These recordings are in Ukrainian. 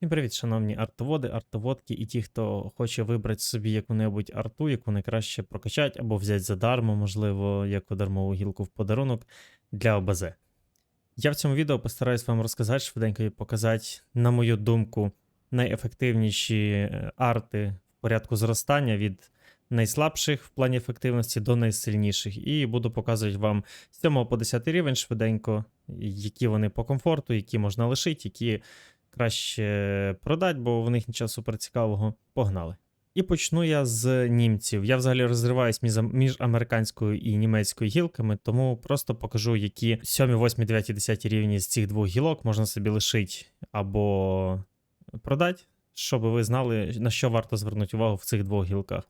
І привіт, шановні артоводи, артоводки і ті, хто хоче вибрати собі яку-небудь арту, яку найкраще прокачати або взяти задармо, можливо, яку дармову гілку в подарунок для ОБЗ. Я в цьому відео постараюсь вам розказати швиденько і показати, на мою думку, найефективніші е, арти в порядку зростання від найслабших в плані ефективності до найсильніших. І буду показувати вам з 7 по 10 рівень швиденько, які вони по комфорту, які можна лишити, які краще продати, бо в них нічого супер цікавого. Погнали. І почну я з німців. Я взагалі розриваюсь між, між американською і німецькою гілками, тому просто покажу, які 7, 8, 9, 10 рівні з цих двох гілок можна собі лишити або продати, щоб ви знали, на що варто звернути увагу в цих двох гілках.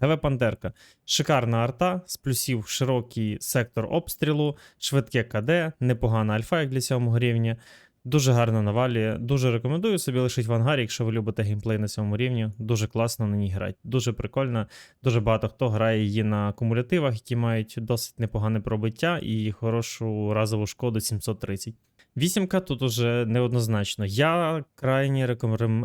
ГВ Пантерка. Шикарна арта, з плюсів широкий сектор обстрілу, швидке КД, непогана альфа, як для 7 рівня. Дуже гарно навалює. Дуже рекомендую собі лишити в ангарі, якщо ви любите геймплей на цьому рівні. Дуже класно на ній грати. Дуже прикольно. Дуже багато хто грає її на кумулятивах, які мають досить непогане пробиття і хорошу разову шкоду 730. Вісімка тут уже неоднозначно. Я крайні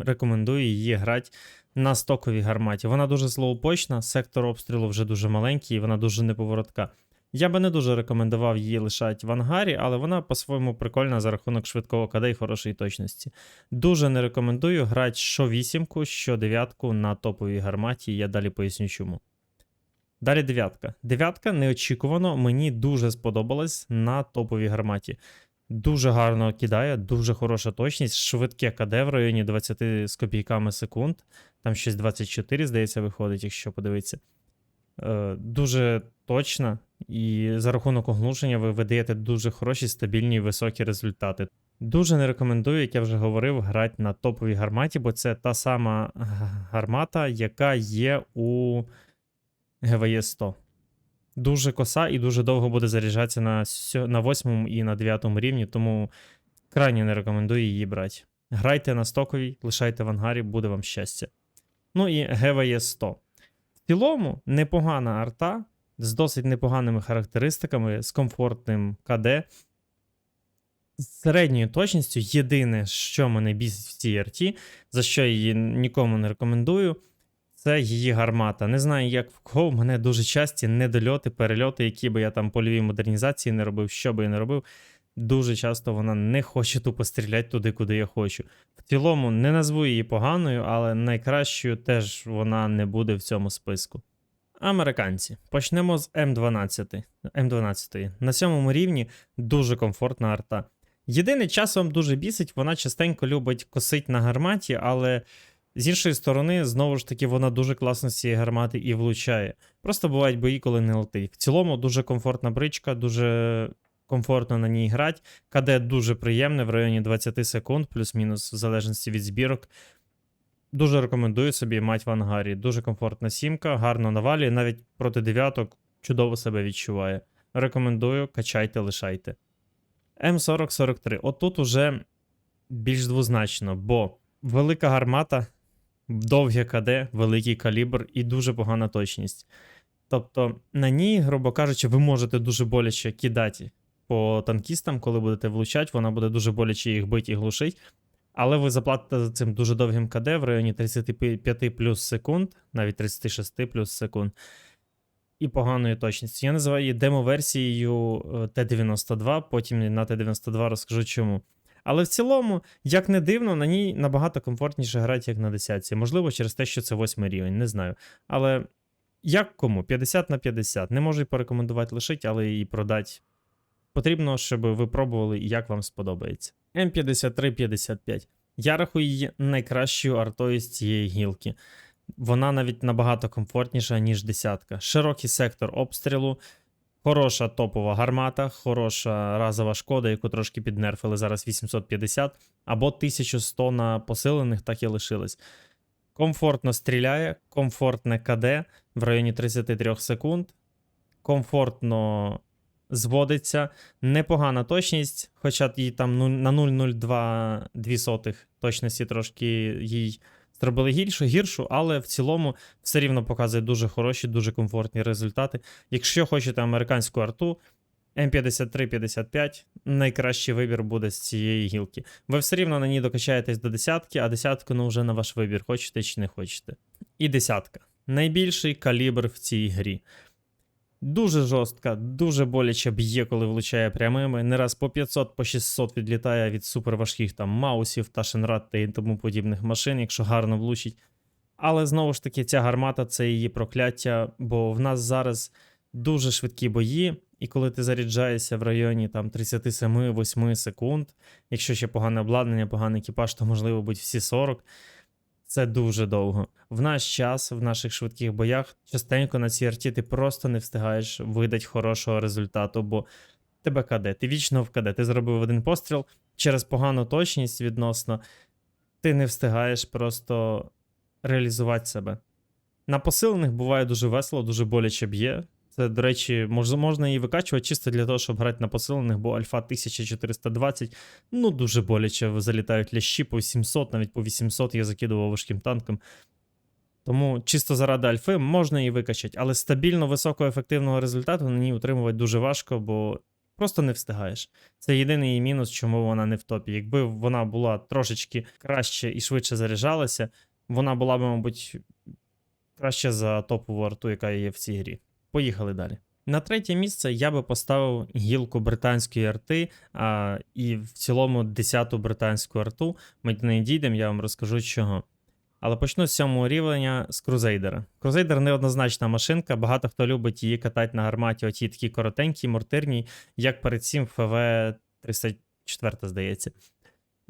рекомендую її грати на стоковій гарматі. Вона дуже слоупочна, сектор обстрілу вже дуже маленький, і вона дуже неповоротка. Я би не дуже рекомендував її лишати в ангарі, але вона по-своєму прикольна за рахунок швидкого КД і хорошої точності. Дуже не рекомендую грати що вісімку, що дев'ятку на топовій гарматі, я далі поясню чому. Далі дев'ятка. Дев'ятка неочікувано мені дуже сподобалась на топовій гарматі. Дуже гарно кидає, дуже хороша точність, швидке КД в районі 20 з копійками секунд. Там щось 24, здається, виходить, якщо подивитися. Е, дуже точна, і за рахунок оглушення ви видаєте дуже хороші, стабільні і високі результати. Дуже не рекомендую, як я вже говорив, грати на топовій гарматі, бо це та сама гармата, яка є у ГВЄ 100. Дуже коса і дуже довго буде заряджатися на, на 8 і на 9 рівні, тому крайне не рекомендую її брати. Грайте на стоковій, лишайте в ангарі, буде вам щастя. Ну і ГВЄ 100. В цілому непогана арта з досить непоганими характеристиками, з комфортним КД. З середньою точністю, єдине, що мене бісить в цій арті, за що її нікому не рекомендую, це її гармата. Не знаю, як в кого в мене дуже часті недольоти, перельоти, які би я там польові модернізації не робив, що би я не робив. Дуже часто вона не хоче тупо стріляти туди, куди я хочу. В цілому не назву її поганою, але найкращою теж вона не буде в цьому списку. Американці. Почнемо з М12. М12. На сьомому рівні дуже комфортна арта. Єдине часом дуже бісить, вона частенько любить косить на гарматі, але з іншої сторони, знову ж таки, вона дуже класно з цієї гармати і влучає. Просто бувають бої, коли не летить. В цілому дуже комфортна бричка, дуже комфортно на ній грати. КД дуже приємне в районі 20 секунд, плюс-мінус, в залежності від збірок. Дуже рекомендую собі мать в ангарі. Дуже комфортна сімка, гарно навалює, навіть проти дев'яток чудово себе відчуває. Рекомендую, качайте, лишайте. М4043. Отут уже більш двозначно, бо велика гармата, довге КД, великий калібр і дуже погана точність. Тобто на ній, грубо кажучи, ви можете дуже боляче кидати по танкістам, коли будете влучати, вона буде дуже боляче їх бити і глушить. Але ви заплатите за цим дуже довгим КД в районі 35 плюс секунд, навіть 36 плюс секунд. І поганою точністю. Я називаю її демо-версією е, Т-92, потім на Т-92 розкажу чому. Але в цілому, як не дивно, на ній набагато комфортніше грати, як на 10. Можливо, через те, що це 8 рівень, не знаю. Але як кому? 50 на 50. Не можу й порекомендувати лишити, але і продати. Потрібно, щоб ви пробували і як вам сподобається. М5355. Я рахую її найкращою артою з цієї гілки. Вона навіть набагато комфортніша, ніж десятка. Широкий сектор обстрілу, хороша топова гармата, хороша разова шкода, яку трошки піднерфили зараз 850, або 1100 на посилених, так і лишилось. Комфортно стріляє, комфортне КД в районі 33 секунд. Комфортно зводиться. Непогана точність, хоча їй там нуль- на 0,02 точності трошки їй зробили гіршу, гіршу, але в цілому все рівно показує дуже хороші, дуже комфортні результати. Якщо хочете американську арту, М53-55 найкращий вибір буде з цієї гілки. Ви все рівно на ній докачаєтесь до десятки, а десятку ну вже на ваш вибір, хочете чи не хочете. І десятка. Найбільший калібр в цій грі. Дуже жорстка, дуже боляче б'є, коли влучає прямими. Не раз по 500, по 600 відлітає від суперважких там маусів, Ташенрад та і тому подібних машин, якщо гарно влучить. Але знову ж таки, ця гармата це її прокляття, бо в нас зараз дуже швидкі бої, і коли ти заряджаєшся в районі там 37-8 секунд, якщо ще погане обладнання, поганий екіпаж, то можливо будь всі 40. Це дуже довго. В наш час, в наших швидких боях, частенько на арті ти просто не встигаєш видати хорошого результату, бо тебе КД, ти вічно в КД. Ти зробив один постріл через погану точність відносно, ти не встигаєш просто реалізувати себе. На посилених буває дуже весело, дуже боляче б'є. Це, до речі, мож, можна її викачувати чисто для того, щоб грати на посилених, бо альфа 1420, ну дуже боляче залітають лящі по 700, навіть по 800 я закидував важким танком. Тому чисто заради альфи можна її викачати, але стабільно високого ефективного результату на ній утримувати дуже важко, бо просто не встигаєш. Це єдиний її мінус, чому вона не в топі. Якби вона була трошечки краще і швидше заряджалася, вона була б, мабуть, краще за топову арту, яка є в цій грі. Поїхали далі. На третє місце я би поставив гілку британської арти а, і в цілому 10-ту британську арту. Ми до неї дійдемо, я вам розкажу чого. Але почну з сьомого рівня з крузейдера. Крузейдер неоднозначна машинка, багато хто любить її катати на гарматі, оті такі коротенькі, мортирні, як перед цим ФВ 304, здається.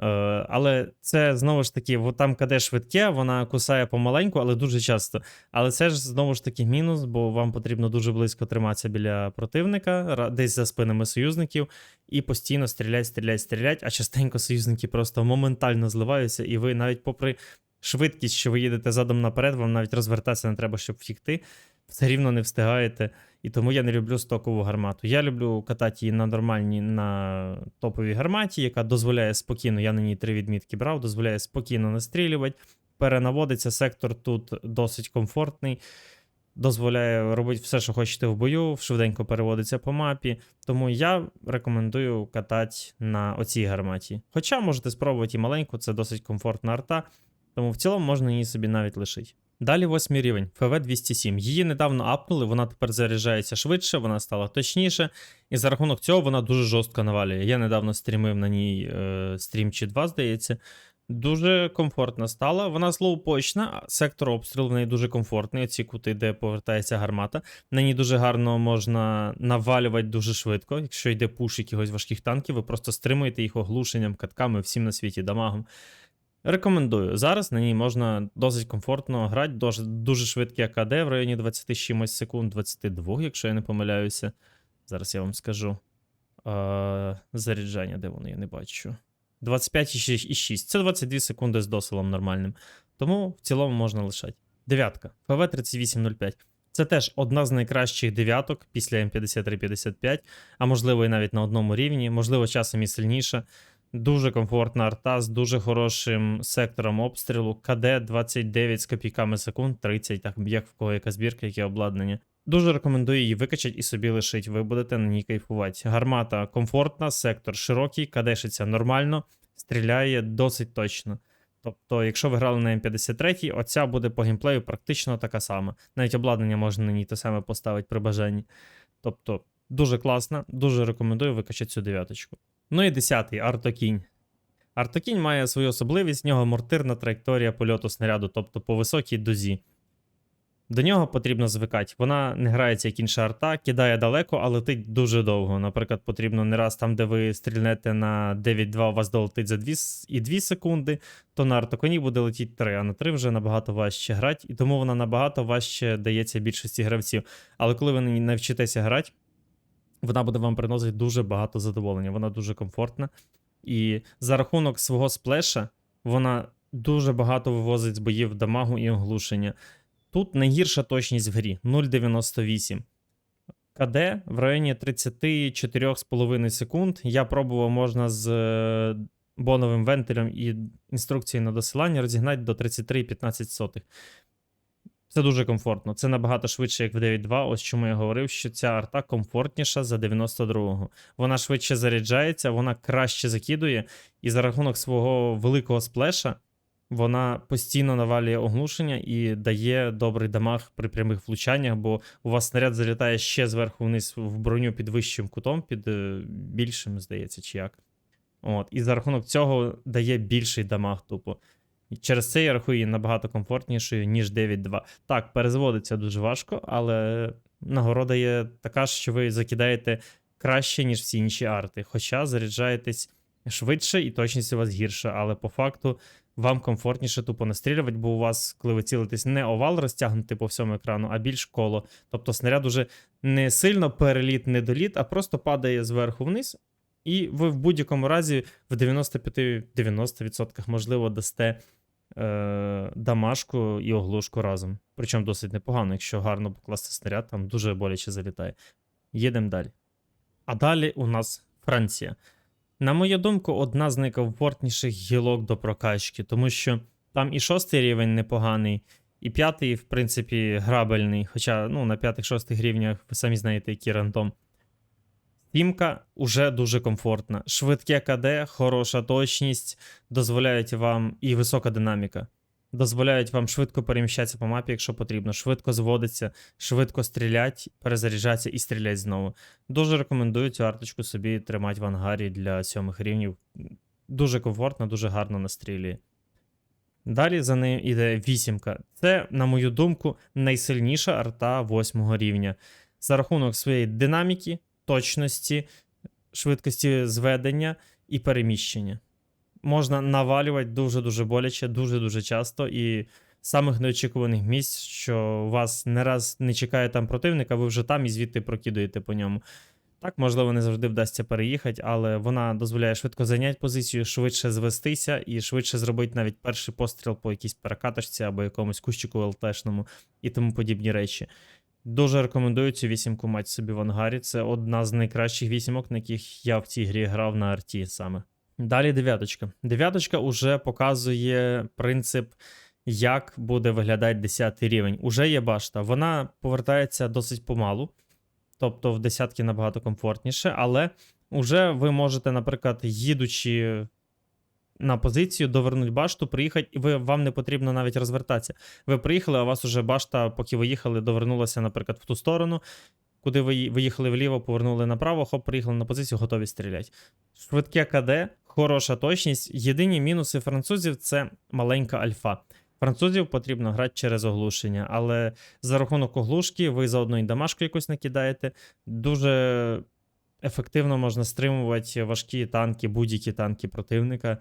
Е, але це знову ж таки, там КД швидке, вона кусає помаленьку, але дуже часто. Але це ж знову ж таки мінус, бо вам потрібно дуже близько триматися біля противника, десь за спинами союзників, і постійно стрілять, стрілять, стрілять, а частенько союзники просто моментально зливаються, і ви навіть попри швидкість, що ви їдете задом наперед, вам навіть розвертатися не треба, щоб втікти. Все рівно не встигаєте. І тому я не люблю стокову гармату. Я люблю катати її на нормальній на топовій гарматі, яка дозволяє спокійно, я на ній три відмітки брав, дозволяє спокійно настрілювати. Перенаводиться сектор тут досить комфортний, дозволяє робити все, що хочете в бою, швиденько переводиться по мапі. Тому я рекомендую катати на оцій гарматі. Хоча можете спробувати і маленьку, це досить комфортна арта, тому в цілому можна її собі навіть лишити. Далі восьмий рівень ФВ-207. Її недавно апнули, вона тепер заряджається швидше, вона стала точніше, і за рахунок цього вона дуже жорстко навалює. Я недавно стрімив на ній е, стрім чи 2, здається. Дуже комфортна стала. Вона злоупочна, сектор обстрілу в неї дуже комфортний. Оці кути, де повертається гармата. На ній дуже гарно можна навалювати дуже швидко. Якщо йде пуш якихось важких танків, ви просто стримуєте їх оглушенням, катками, всім на світі дамагом. Рекомендую. Зараз на ній можна досить комфортно грати, дуже, дуже швидкий АКД в районі 20 чимось секунд, 22, якщо я не помиляюся. Зараз я вам скажу. Е, заряджання, де воно, я не бачу. 25,6. Це 22 секунди з досилом нормальним. Тому в цілому можна лишати. Дев'ятка. ФВ-3805. Це теж одна з найкращих дев'яток після М5355, а можливо і навіть на одному рівні, можливо, часом і сильніша. Дуже комфортна арта з дуже хорошим сектором обстрілу. КД 29 з копійками секунд, 30, так як в кого яка збірка, яке обладнання. Дуже рекомендую її викачати і собі лишить. Ви будете на ній кайфувати. Гармата комфортна, сектор широкий, кадешиться нормально, стріляє досить точно. Тобто, якщо ви грали на М53, оця буде по геймплею практично така сама. Навіть обладнання можна на ній те саме поставити при бажанні. Тобто, дуже класно, дуже рекомендую викачати цю дев'яточку. Ну і десятий Артокінь. Артокінь має свою особливість, в нього мортирна траєкторія польоту снаряду, тобто по високій дозі. До нього потрібно звикати. Вона не грається як інша арта, кидає далеко, а летить дуже довго. Наприклад, потрібно не раз там, де ви стрільнете на 9-2, у вас долетить за 2 і 2 секунди, то на артоконі буде летіти 3, а на 3 вже набагато важче грати, і тому вона набагато важче дається більшості гравців. Але коли ви навчитеся грати, вона буде вам приносити дуже багато задоволення. Вона дуже комфортна. І за рахунок свого сплеша вона дуже багато вивозить з боїв дамагу і оглушення. Тут найгірша точність в грі 0,98. КД в районі 34,5 секунд. Я пробував можна з е, боновим вентилем і інструкцією на досилання розігнати до 33,15. Це дуже комфортно. Це набагато швидше, як в 9.2. Ось чому я говорив, що ця арта комфортніша за 92-го. Вона швидше заряджається, вона краще закидує, і за рахунок свого великого сплеша вона постійно навалює оглушення і дає добрий дамаг при прямих влучаннях, бо у вас снаряд залітає ще зверху вниз в броню під вищим кутом, під е, більшим, здається, чи як. От, і за рахунок цього дає більший дамаг тупо. І через це я рахую її набагато комфортнішою, ніж 9.2. Так, перезводиться дуже важко, але нагорода є така, що ви закидаєте краще, ніж всі інші арти. Хоча заряджаєтесь швидше і точність у вас гірша, але по факту вам комфортніше тупо настрілювати, бо у вас, коли ви цілитесь, не овал розтягнути по всьому екрану, а більш коло. Тобто снаряд уже не сильно переліт, недоліт, а просто падає зверху вниз. І ви в будь-якому разі в 95-90% можливо дасте е, дамашку і оглушку разом. Причому досить непогано, якщо гарно покласти снаряд, там дуже боляче залітає. Їдемо далі. А далі у нас Франція. На мою думку, одна з найкомфортніших гілок до прокачки, тому що там і шостий рівень непоганий, і п'ятий, в принципі, грабельний. Хоча ну, на п'ятих-шостих рівнях ви самі знаєте, який рандом. Сімка уже дуже комфортна. Швидке КД, хороша точність, дозволяють вам і висока динаміка. Дозволяють вам швидко переміщатися по мапі, якщо потрібно, швидко зводиться, швидко стрілять, перезаряджатися і стрілять знову. Дуже рекомендую цю арточку собі тримати в ангарі для сьомих рівнів. Дуже комфортно, дуже гарно настрілює. Далі за нею йде вісімка. Це, на мою думку, найсильніша арта восьмого рівня. За рахунок своєї динаміки, точності, швидкості зведення і переміщення. Можна навалювати дуже-дуже боляче, дуже-дуже часто, і самих неочікуваних місць, що вас не раз не чекає там противника, ви вже там і звідти прокидуєте по ньому. Так, можливо, не завжди вдасться переїхати, але вона дозволяє швидко зайняти позицію, швидше звестися і швидше зробити навіть перший постріл по якійсь перекаточці або якомусь кущику ЛТшному і тому подібні речі. Дуже рекомендую цю вісімку мати собі в ангарі. Це одна з найкращих вісімок, на яких я в цій грі грав на арті саме. Далі дев'яточка. Дев'яточка уже показує принцип, як буде виглядати 10 рівень. Уже є башта. Вона повертається досить помалу, тобто в десятки набагато комфортніше, але вже ви можете, наприклад, їдучи на позицію, довернути башту, приїхати, і ви, вам не потрібно навіть розвертатися. Ви приїхали, а у вас уже башта, поки ви їхали, довернулася, наприклад, в ту сторону. Куди ви виїхали вліво, повернули направо, хоп, приїхали на позицію, готові стріляти. Швидке КД, хороша точність. Єдині мінуси французів це маленька альфа. Французів потрібно грати через оглушення, але за рахунок оглушки ви заодно і дамашку якусь накидаєте. Дуже ефективно можна стримувати важкі танки, будь-які танки противника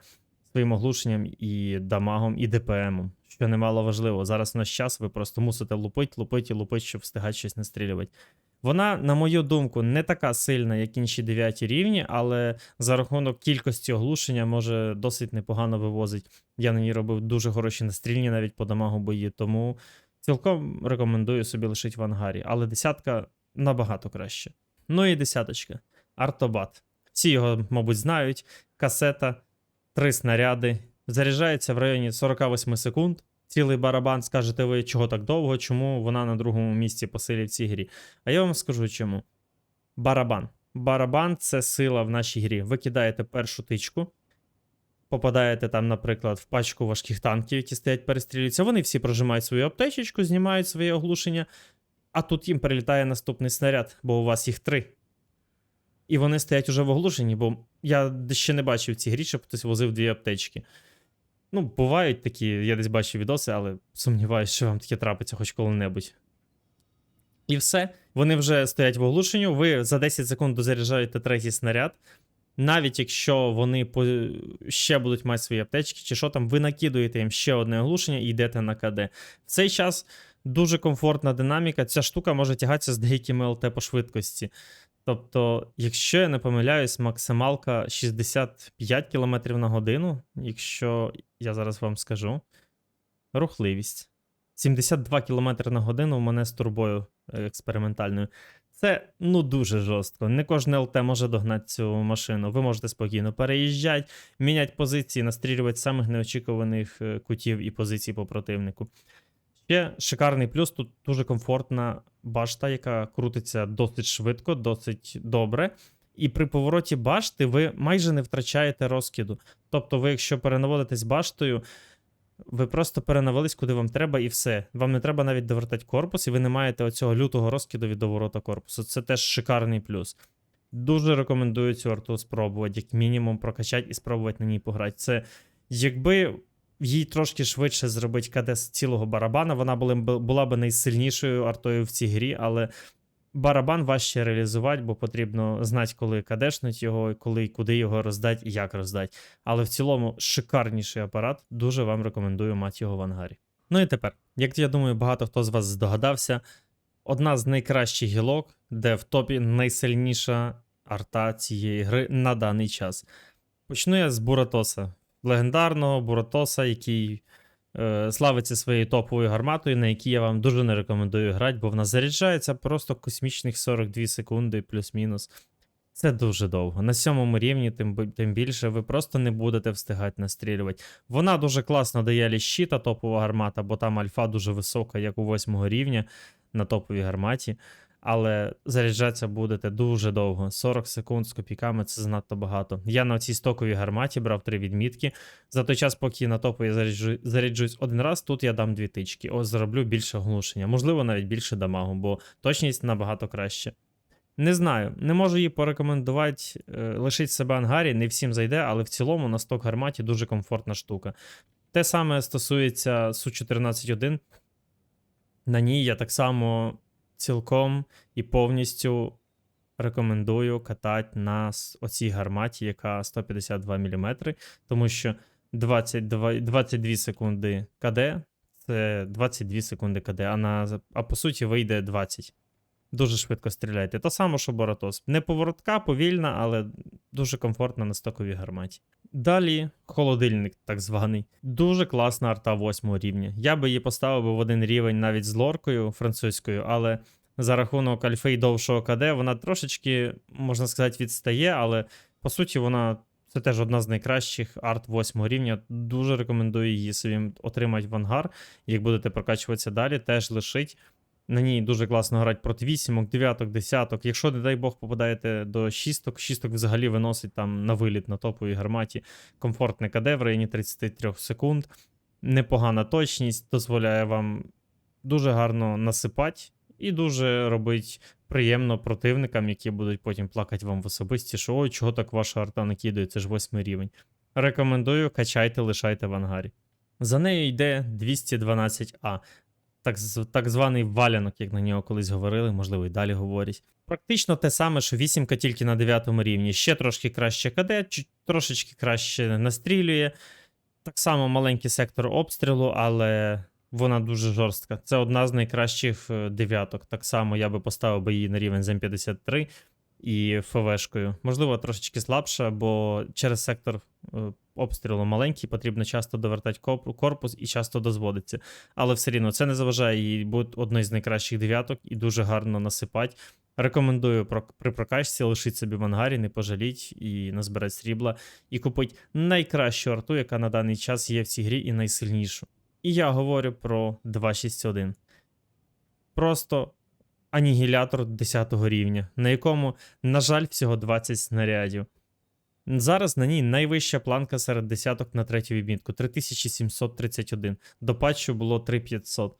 своїм оглушенням і дамагом, і ДПМом. Що немало важливо. Зараз в наш час ви просто мусите лупить, лупить і лупить, щоб встигати щось настрілювати. Вона, на мою думку, не така сильна, як інші 9 рівні, але за рахунок кількості оглушення може досить непогано вивозить. Я на ній робив дуже хороші настрільні навіть по дамагу бої, тому цілком рекомендую собі лишити в ангарі. Але десятка набагато краще. Ну і десяточка. Артобат. Всі його, мабуть, знають. Касета, три снаряди. Заряджається в районі 48 секунд. Цілий барабан, скажете ви, чого так довго, чому вона на другому місці по силі в цій грі. А я вам скажу чому. Барабан. Барабан це сила в нашій грі. Ви кидаєте першу тичку, попадаєте там, наприклад, в пачку важких танків, які стоять, перестрілюються. Вони всі прожимають свою аптечечку, знімають своє оглушення, а тут їм прилітає наступний снаряд, бо у вас їх три. І вони стоять уже в оглушенні, бо я ще не бачив в цій грі, щоб хтось возив дві аптечки. Ну, бувають такі, я десь бачив відоси, але сумніваюся, що вам таке трапиться хоч коли-небудь. І все. Вони вже стоять в оглушенню. Ви за 10 секунд дозаряджаєте третій снаряд. Навіть якщо вони по... ще будуть мати свої аптечки, чи що там, ви накидуєте їм ще одне оглушення і йдете на КД. В цей час дуже комфортна динаміка. Ця штука може тягатися з деякими ЛТ по швидкості. Тобто, якщо я не помиляюсь, максималка 65 км на годину, якщо я зараз вам скажу. Рухливість. 72 км на годину у мене з турбою е, експериментальною. Це ну дуже жорстко. Не кожне ЛТ може догнати цю машину. Ви можете спокійно переїжджати, міняти позиції, настрілювати самих неочікуваних е, кутів і позицій по противнику. Ще шикарний плюс, тут дуже комфортна башта, яка крутиться досить швидко, досить добре. І при повороті башти ви майже не втрачаєте розкиду. Тобто, ви, якщо перенаводитесь баштою, ви просто перенавелись, куди вам треба, і все. Вам не треба навіть довертати корпус, і ви не маєте оцього лютого розкиду від доворота корпусу. Це теж шикарний плюс. Дуже рекомендую цю арту спробувати, як мінімум прокачати і спробувати на ній пограти. Це якби їй трошки швидше зробити КД з цілого барабана, вона була б, була б найсильнішою артою в цій грі, але барабан важче реалізувати, бо потрібно знати, коли кадешнуть його, коли і куди його роздати і як роздати. Але в цілому шикарніший апарат. Дуже вам рекомендую мати його в ангарі. Ну і тепер, як я думаю, багато хто з вас здогадався, одна з найкращих гілок, де в топі найсильніша арта цієї гри на даний час. Почну я з Буратоса, легендарного Буратоса, який е, славиться своєю топовою гарматою, на якій я вам дуже не рекомендую грати, бо вона заряджається просто космічних 42 секунди плюс-мінус. Це дуже довго. На сьомому рівні, тим, тим більше, ви просто не будете встигати настрілювати. Вона дуже класно дає ліщі та топова гармата, бо там альфа дуже висока, як у восьмого рівня на топовій гарматі. Але заряджатися будете дуже довго. 40 секунд з копійками це занадто багато. Я на цій стоковій гарматі брав три відмітки. За той час, поки на топові заряджу, заряджусь один раз, тут я дам дві тички. Ось зроблю більше глушення, можливо, навіть більше дамагу, бо точність набагато краще. Не знаю, не можу її порекомендувати. Е, лишить себе ангарі, не всім зайде, але в цілому на сток гарматі дуже комфортна штука. Те саме стосується Су-14.1. На ній я так само цілком і повністю рекомендую катати на оцій гарматі, яка 152 мм, тому що 22, 22 секунди КД це 22 секунди КД, а, на, а по суті вийде 20. Дуже швидко стріляєте. То саме, що Боратос. Не поворотка, повільна, але дуже комфортна на стоковій гарматі. Далі холодильник, так званий. Дуже класна арта 8 рівня. Я би її поставив в один рівень навіть з лоркою французькою, але за рахунок альфи довшого КД вона трошечки, можна сказати, відстає, але по суті вона. Це теж одна з найкращих арт 8 рівня. Дуже рекомендую її собі отримати в ангар. Як будете прокачуватися далі, теж лишить. На ній дуже класно грати проти вісімок, дев'яток, десяток. Якщо, не дай Бог, попадаєте до шісток, шісток взагалі виносить там на виліт на топовій гарматі. Комфортне КД в районі 33 секунд. Непогана точність, дозволяє вам дуже гарно насипати і дуже робить приємно противникам, які будуть потім плакати вам в особисті, що ой, чого так ваша арта накидає, це ж восьмий рівень. Рекомендую, качайте, лишайте в ангарі. За нею йде 212А так, так званий валянок, як на нього колись говорили, можливо, і далі говорять. Практично те саме, що вісімка тільки на 9 рівні. Ще трошки краще КД, трошечки краще настрілює. Так само маленький сектор обстрілу, але вона дуже жорстка. Це одна з найкращих е, дев'яток. Так само я би поставив би її на рівень з М53 і ФВшкою. Можливо, трошечки слабша, бо через сектор е, обстрілу маленький, потрібно часто довертати корпус і часто дозводиться. Але все рівно це не заважає їй бути одною з найкращих дев'яток і дуже гарно насипати. Рекомендую при прокачці лишити собі в ангарі, не пожаліть і назбирати срібла, і купити найкращу арту, яка на даний час є в цій грі, і найсильнішу. І я говорю про 261. Просто анігілятор 10 рівня, на якому, на жаль, всього 20 снарядів. Зараз на ній найвища планка серед десяток на третю відмітку 3731. До патчу було 3500.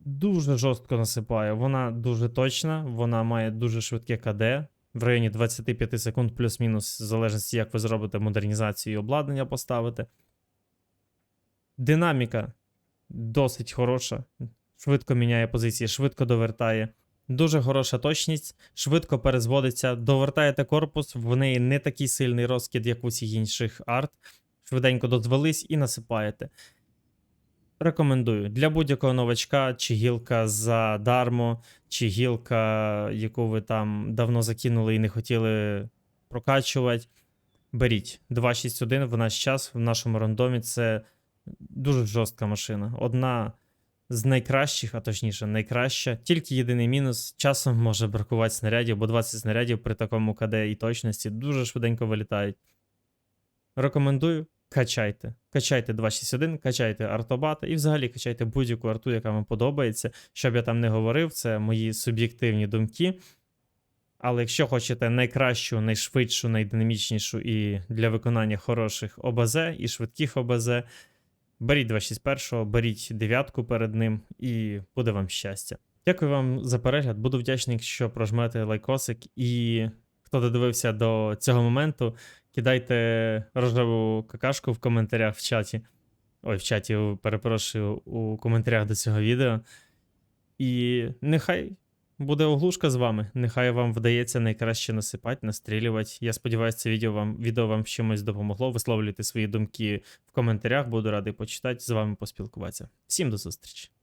Дуже жорстко насипає. Вона дуже точна, вона має дуже швидке КД. В районі 25 секунд плюс-мінус, в залежності, як ви зробите модернізацію і обладнання поставите. Динаміка досить хороша. Швидко міняє позиції, швидко довертає. Дуже хороша точність, швидко перезводиться, довертаєте корпус, в неї не такий сильний розкид, як у всіх інших арт. Швиденько дозвелись і насипаєте. Рекомендую для будь-якого новачка, чи гілка за дармо, чи гілка, яку ви там давно закинули і не хотіли прокачувати. Беріть 261 в наш час, в нашому рандомі це дуже жорстка машина. Одна з найкращих, а точніше, найкраща. Тільки єдиний мінус: часом може бракувати снарядів, бо 20 снарядів при такому КД і точності дуже швиденько вилітають. Рекомендую. качайте. Качайте 261, качайте артобата і взагалі качайте будь-яку арту, яка вам подобається. Щоб я там не говорив, це мої суб'єктивні думки. Але якщо хочете найкращу, найшвидшу, найдинамічнішу і для виконання хороших ОБЗ і швидких ОБЗ, беріть 261, беріть дев'ятку перед ним, і буде вам щастя. Дякую вам за перегляд. Буду вдячний, якщо прожмете лайкосик. І хто додивився до цього моменту, кидайте рожеву какашку в коментарях в чаті. Ой, в чаті, перепрошую, у коментарях до цього відео. І нехай буде оглушка з вами. Нехай вам вдається найкраще насипати, настрілювати. Я сподіваюся, це відео вам, відео вам чимось допомогло. Висловлюйте свої думки в коментарях. Буду радий почитати, з вами поспілкуватися. Всім до зустрічі!